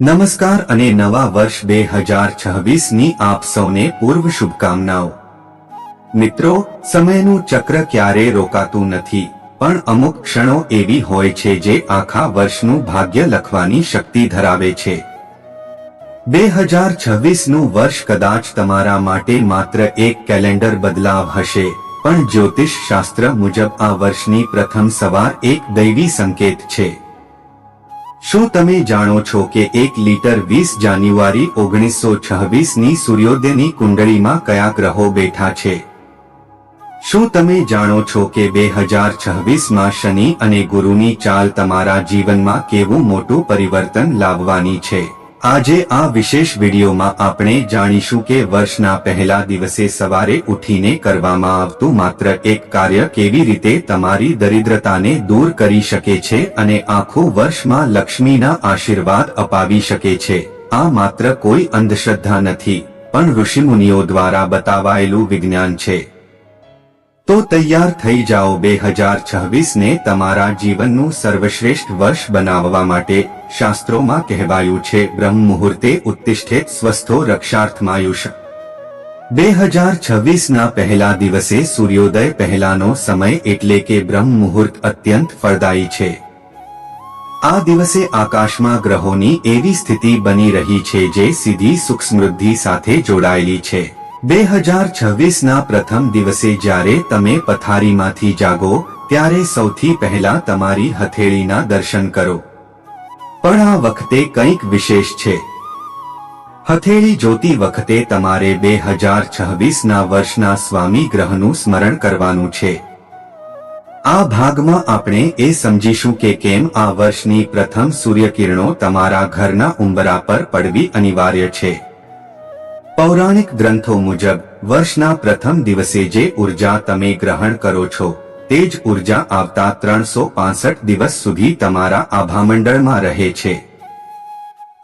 નમસ્કાર અને નવા વર્ષ બે હજાર છવ્વીસની આપ સૌને પૂર્વ શુભકામનાઓ. મિત્રો, સમયનું ચક્ર ક્યારે રોકાતું નથી, પણ અમુક ક્ષણો એવી હોય છે જે આખા વર્ષનું ભાગ્ય લખવાની શક્તિ ધરાવે છે. બે હજાર છવ્વીસનું વર્ષ કદાચ તમારા માટે માત્ર એક કેલેન્ડર બદલાવ હશે, પણ જ્યોતિષ શાસ્ત્ર મુજબ આ વર્ષની પ્રથમ સવાર એક દૈવી સંકેત છે. શું તમે જાણો છો કે એક લીટર વીસ જાન્યુઆરી ઓગણીસો છવ્વીસની સૂર્યોદયની કુંડળીમાં કયા ગ્રહો બેઠા છે? શું તમે જાણો છો કે બે હજાર છવ્વીસમાં શનિ અને ગુરુની ચાલ તમારા જીવનમાં કેવું મોટું પરિવર્તન લાવવાની છે? આજે આ વિશેષ વિડીયોમાં આપણે જાણીશું કે વર્ષના પહેલા દિવસે સવારે ઉઠીને કરવામાં આવતું માત્ર એક કાર્ય કેવી રીતે તમારી દરિદ્રતાને દૂર કરી શકે છે અને આખું વર્ષમાં લક્ષ્મીના આશીર્વાદ અપાવી શકે છે. આ માત્ર કોઈ અંધશ્રદ્ધા નથી, પણ ઋષિમુનિઓ દ્વારા બતાવાયેલું વિજ્ઞાન છે. તો તૈયાર થઈ જાઓ બે હજાર છવ્વીસને તમારા જીવનનું સર્વશ્રેષ્ઠ વર્ષ બનાવવા માટે શાસ્ત્રોમાં કહેવાયું છે, બ્રહ્મ મુહૂર્તે ઉત્તિષ્ઠે સ્વસ્થો રક્ષાર્થમાયુષ. બે હજાર છવ્વીસના પહેલા દિવસે સૂર્યોદય પહેલાનો સમય એટલે કે બ્રહ્મ મુહૂર્ત અત્યંત ફળદાયી છે. આ દિવસે આકાશમાં ગ્રહોની એવી સ્થિતિ બની રહી છે જે સીધી સુખ સમૃદ્ધિ સાથે જોડાયેલી છે. બે હજાર છવ્વીસના પ્રથમ દિવસે જ્યારે તમે પથારીમાંથી જાગો, ત્યારે સૌથી પહેલા તમારી હથેળીના દર્શન કરો. પણ આ વખતે કંઈક વિશેષ છે. હથેળી જોતી વખતે તમારે બે હજાર છવ્વીસના વર્ષના સ્વામી ગ્રહનું સ્મરણ કરવાનું છે. આ ભાગમાં આપણે એ સમજીશું કે કેમ આ વર્ષની પ્રથમ સૂર્યકિરણો તમારા ઘરના ઉંબરા પર પડવી અનિવાર્ય છે. પૌરાણિક ગ્રંથો મુજબ, વર્ષના પ્રથમ દિવસે જે ઊર્જા તમે ગ્રહણ કરો છો તે ઊર્જા આવતા ત્રણસો દિવસ સુધી તમારા આભામંડળમાં રહે છે.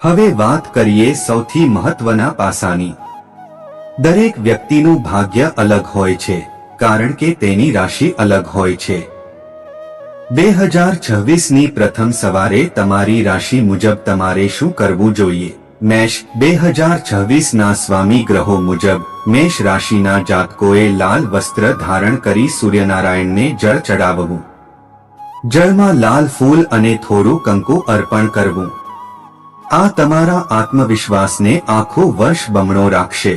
હવે વાત કરીએ સૌથી મહત્વના પાસાની. દરેક વ્યક્તિનું ભાગ્ય અલગ હોય છે, કારણ કે તેની રાશિ અલગ હોય છે. બે હજાર છવ્વીસની પ્રથમ સવારે તમારી રાશિ મુજબ તમારે શું કરવું જોઈએ? મેષ બે હજાર છવ્વીસના સ્વામી ગ્રહો મુજબ, મેષ રાશિના જાતકોએ લાલ વસ્ત્ર ધારણ કરી સૂર્યનારાયણને જળ ચડાવવું. જળમાં લાલ ફૂલ અને થોડું કંકુ અર્પણ કરવું. આ તમારા આત્મવિશ્વાસને આખું વર્ષ બમણો રાખશે.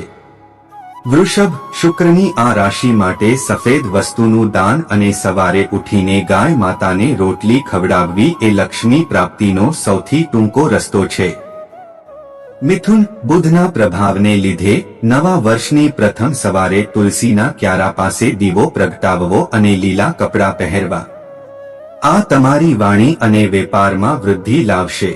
વૃષભ શુક્રની આ રાશિ માટે સફેદ વસ્તુનું દાન અને સવારે ઉઠીને ગાય માતાને રોટલી ખવડાવવી એ લક્ષ્મી પ્રાપ્તિનો સૌથી ટૂંકો રસ્તો છે. મિથુન બુધના પ્રભાવને લીધે નવા વર્ષની પ્રથમ સવારે તુલસીના ક્યારા પાસે દીવો પ્રગટાવવો અને લીલા કપડાં પહેરવા. આ તમારી વાણી અને વેપારમાં વૃદ્ધિ લાવશે.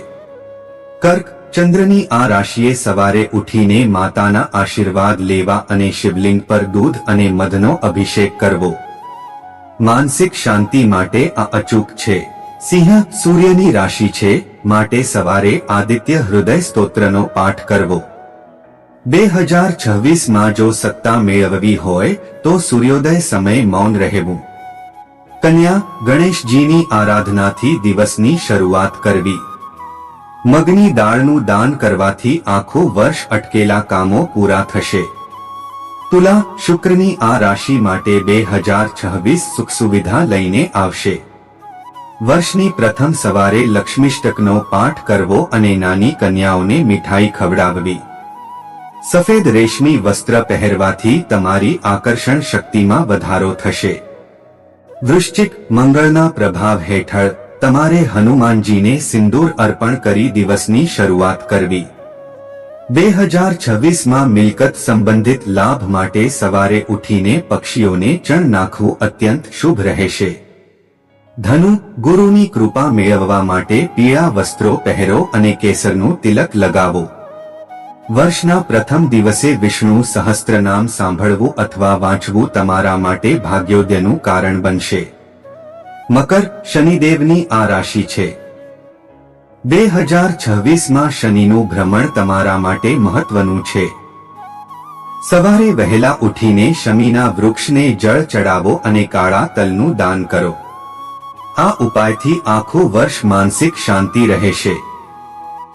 કર્ક ચંદ્રની આ રાશિએ સવારે ઉઠીને માતાના આશીર્વાદ લેવા અને શિવલિંગ પર દૂધ અને મધનો અભિષેક કરવો. માનસિક શાંતિ માટે આ અચૂક છે. સિંહ સૂર્યની રાશિ છે માટે સવારે આદિત્ય હૃદય સ્તોત્રનો પાઠ કરવો. બે હજાર છવ્વીસમાં જો સત્તા મેળવવી હોય, તો સૂર્યોદય સમય મૌન રહેવું. કન્યા, ગણેશજીની આરાધનાથી દિવસની શરૂઆત કરવી. મગની દાળનું દાન કરવાથી આખું વર્ષ અટકેલા કામો પૂરા થશે. તુલા, શુક્રની આ રાશિ માટે બે હજાર છવ્વીસ સુખ સુવિધા લઈને આવશે. વર્ષની પ્રથમ સવારે લક્ષ્મીષ્ટકનો પાઠ કરવો અને નાની કન્યાઓને મીઠાઈ ખવડાવવી. સફેદ રેશમી વસ્ત્ર પહેરવાથી તમારી આકર્ષણ શક્તિમાં વધારો થશે. વૃશ્ચિક મંગળના પ્રભાવ હેઠળ તમારે હનુમાનજીને સિંદૂર અર્પણ કરી દિવસની શરૂઆત કરવી. બે હજાર છવ્વીસમાં મિલકત સંબંધિત લાભ માટે સવારે ઉઠીને પક્ષીઓને ચણ નાખવું અત્યંત શુભ રહેશે. ધનુ, ગુરુની કૃપા મેળવવા માટે પીળા વસ્ત્રો પહેરો અને કેસરનું તિલક લગાવો. વર્ષના પ્રથમ દિવસે વિષ્ણુ સહસ્ત્રનામ સાંભળવું અથવા વાંચવું તમારા માટે ભાગ્યોદયનું કારણ બનશે. મકર, શનિદેવની આ રાશિ છે. બે હજાર છવ્વીસમાં શનિનું ભ્રમણ તમારા માટે મહત્વનું છે. સવારે વહેલા ઉઠીને શમીના વૃક્ષને જળ ચડાવો અને કાળા તલનું દાન કરો. આ ઉપાયથી આખો વર્ષ માનસિક શાંતિ રહેશે.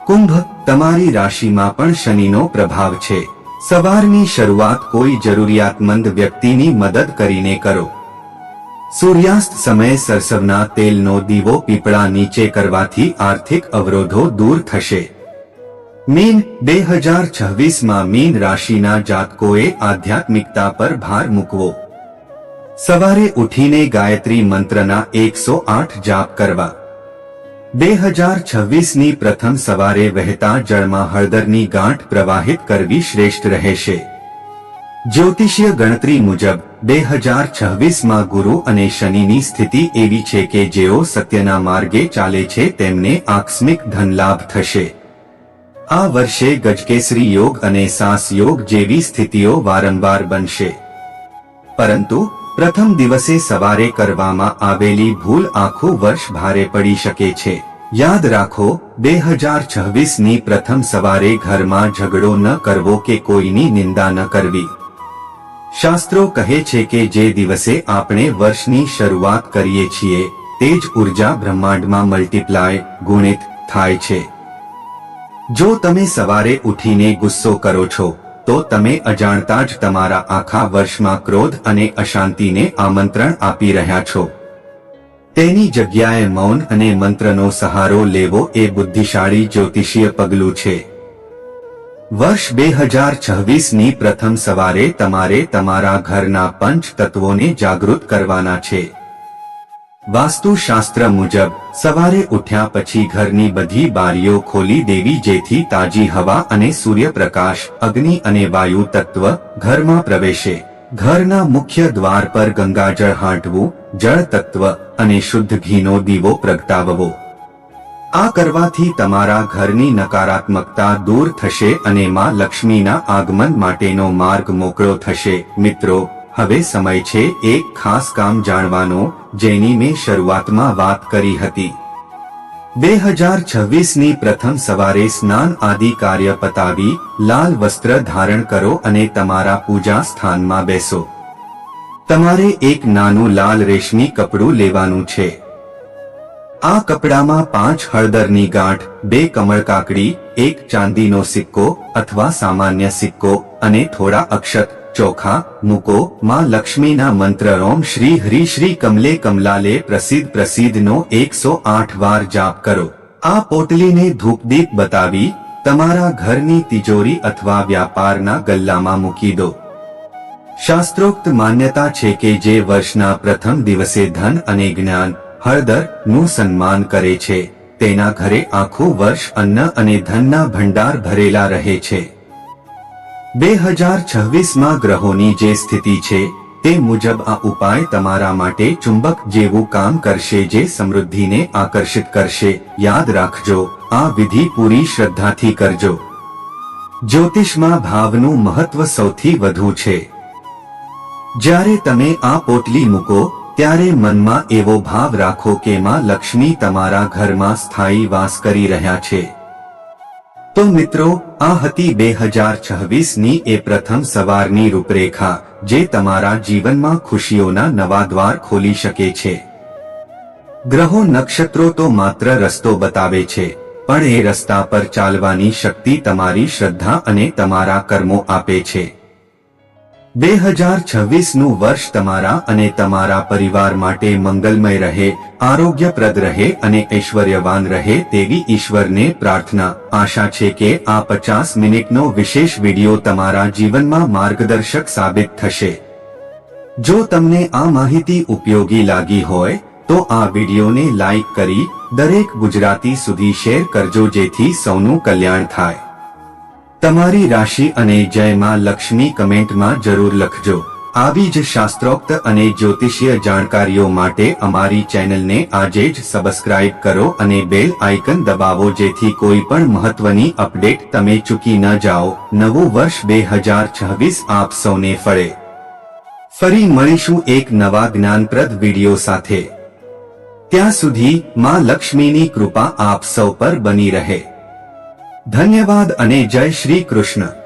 કુંભ તમારી રાશિમાં પણ શનિનો પ્રભાવ છે. સવારની શરૂઆત કોઈ જરૂરિયાતમંદ વ્યક્તિની મદદ કરીને કરો. સૂર્યાસ્ત સમયે સરસવના તેલનો દીવો પીપળા નીચે કરવાથી આર્થિક અવરોધો દૂર થશે. મીન બે હજાર છવ્વીસમાં મીન રાશિના જાતકોએ આધ્યાત્મિકતા પર ભાર મૂકવો. સવારે ઉઠીને ગાયત્રી મંત્રના એકસો આઠ જાપ કરવા. બે હજાર છવ્વીસની પ્રથમ સવારે વહેતા જળમાં હળદરની ગાંઠ પ્રવાહિત કરવી શ્રેષ્ઠ રહેશે. જ્યોતિષીય ગણતરી મુજબ બે હજાર છવ્વીસમાં ગુરુ અને શનિની સ્થિતિ એવી છે કે જેઓ સત્યના માર્ગે ચાલે છે તેમને આકસ્મિક ધનલાભ થશે. આ વર્ષે ગજકેસરી યોગ અને સાસ યોગ જેવી સ્થિતિઓ વારંવાર બનશે. પરંતુ પ્રથમ દિવસે સવારે કરવામાં આવેલી ભૂલ આખું વર્ષ ભારે પડી શકે છે. યાદ રાખો બે હજાર છવ્વીસની પ્રથમ સવારે ઘરમાં ઝઘડો ન કરવો કે કોઈની નિંદા ન કરવી. શાસ્ત્રો કહે છે કે જે દિવસે આપણે વર્ષની શરૂઆત કરીએ છીએ, તે જ ઊર્જા બ્રહ્માંડમાં મલ્ટીપ્લાય ગુણિત થાય છે. જો તમે સવારે ઉઠીને ગુસ્સો કરો છો તો તમે અજાણતા જ તમારા આખા વર્ષમાં ક્રોધ અને અશાંતિને આમંત્રણ આપી રહ્યા છો. તેની જગ્યાએ મૌન અને મંત્રનો સહારો લેવો એ બુદ્ધિશાળી જ્યોતિષીય પગલું છે. વર્ષ બે હજાર છવ્વીસની પ્રથમ સવારે તમારે તમારા ઘરના પંચ તત્વોને જાગૃત કરવાના છે. વાસ્તુશાસ્ત્ર મુજબ, સવારે ઉઠ્યા પછી ઘરની બધી બારીઓ ખોલી દેવી જેથી તાજી હવા અને સૂર્યપ્રકાશ, અગ્નિ અને વાયુ તત્વ ઘરમાં પ્રવેશે. ઘરના મુખ્ય દ્વાર પર ગંગાજળ હાંટવું, જળ તત્વ અને શુદ્ધ ઘીનો દીવો પ્રગટાવવો. આ કરવાથી તમારા ઘરની નકારાત્મકતા દૂર થશે અને માં લક્ષ્મીના આગમન માટેનો માર્ગ મોકળો થશે. મિત્રો હવે સમય છે એક ખાસ કામ જાણવાનો, જેની મેં શરૂઆતમાં વાત કરી હતી. બે હજાર છવ્વીસની પ્રથમ સવારે સ્નાન આદિ કાર્ય પતાવી, લાલ વસ્ત્ર ધારણ કરો અને તમારા પૂજા સ્થાનમાં બેસો. તમારે એક નાનું લાલ રેશમી કપડું લેવાનું છે. આ કપડામાં પાંચ હળદરની ગાંઠ, બે કમળ કાકડી, એક ચાંદીનો સિક્કો અથવા સામાન્ય સિક્કો અને થોડા અક્ષત ચોખા, મૂકો, માં લક્ષ્મીના મંત્ર ઓમ શ્રી હરિ શ્રી કમલે કમલાલે પ્રસિદ્ધ પ્રસિદ્ધનો એકસો આઠ વાર જાપ કરો. આ પોટલીને ધૂપદીપ બતાવી, તમારા ઘરની તિજોરી અથવા વ્યાપારના ગલ્લામાં મૂકી દો. શાસ્ત્રોક્ત માન્યતા છે કે જે વર્ષના પ્રથમ દિવસે ધન અને જ્ઞાન હળદરનું સન્માન કરે છે, તેના ઘરે આખું વર્ષ અન્ન અને ધનના ભંડાર ભરેલા રહે છે. બે હજાર છવ્વીસમાં ગ્રહોની જે સ્થિતિ છે, તે મુજબ આ ઉપાય તમારા માટે ચુંબક જેવું કામ કરશે જે સમૃદ્ધિને આકર્ષિત કરશે. યાદ રાખજો, આ વિધિ પૂરી શ્રદ્ધાથી કરજો. જ્યોતિષમાં ભાવનું મહત્વ સૌથી વધુ છે. જ્યારે તમે આ પોટલી મૂકો, ત્યારે મનમાં એવો ભાવ રાખો કે માં લક્ષ્મી તમારા ઘરમાં સ્થાયી વાસ કરી રહ્યા છે. તો મિત્રો આ હતી બે હજાર છવ્વીસની એ પ્રથમ સવારની રૂપરેખા, જે તમારા જીવનમાં ખુશીઓના નવા દ્વાર ખોલી શકે છે. ગ્રહો નક્ષત્રો તો માત્ર રસ્તો બતાવે છે, પણ એ રસ્તા પર ચાલવાની શક્તિ તમારી શ્રદ્ધા અને તમારા કર્મો આપે છે. બે હજાર છવ્વીસનું વર્ષ તમારા અને તમારા પરિવાર માટે મંગલમય રહે, આરોગ્યપ્રદ રહે અને ઐશ્વર્યવાન રહે તેવી ઈશ્વરને પ્રાર્થના. આશા છે કે આ પચાસ મિનિટનો વિશેષ વિડિયો તમારા જીવનમાં માર્ગદર્શક સાબિત થશે. જો તમને આ માહિતી ઉપયોગી લાગી હોય, તો આ વિડિયોને લાઈક કરી દરેક ગુજરાતી સુધી શેર કરજો જેથી સૌનું કલ્યાણ થાય. તમારી રાશિ અને જયમાં લક્ષ્મી કમેન્ટમાં જરૂર લખજો. આવી જ શાસ્ત્રોક્ત અને જ્યોતિષીય જાણકારીઓ માટે અમારી ચેનલને આજે જ સબસ્ક્રાઇબ કરો અને બેલ આઇકન દબાવો જેથી કોઈ પણ મહત્વની અપડેટ તમે ચૂકી ન જાઓ. નવું વર્ષ બે હજાર છવ્વીસ આપ સૌને ફળે. ફરી મળીશું એક નવા જ્ઞાનપ્રદ વિડિયો સાથે. ત્યાં સુધી માં લક્ષ્મીની કૃપા આપ સૌ પર બની રહે. ધન્યવાદ અને જય શ્રી કૃષ્ણ.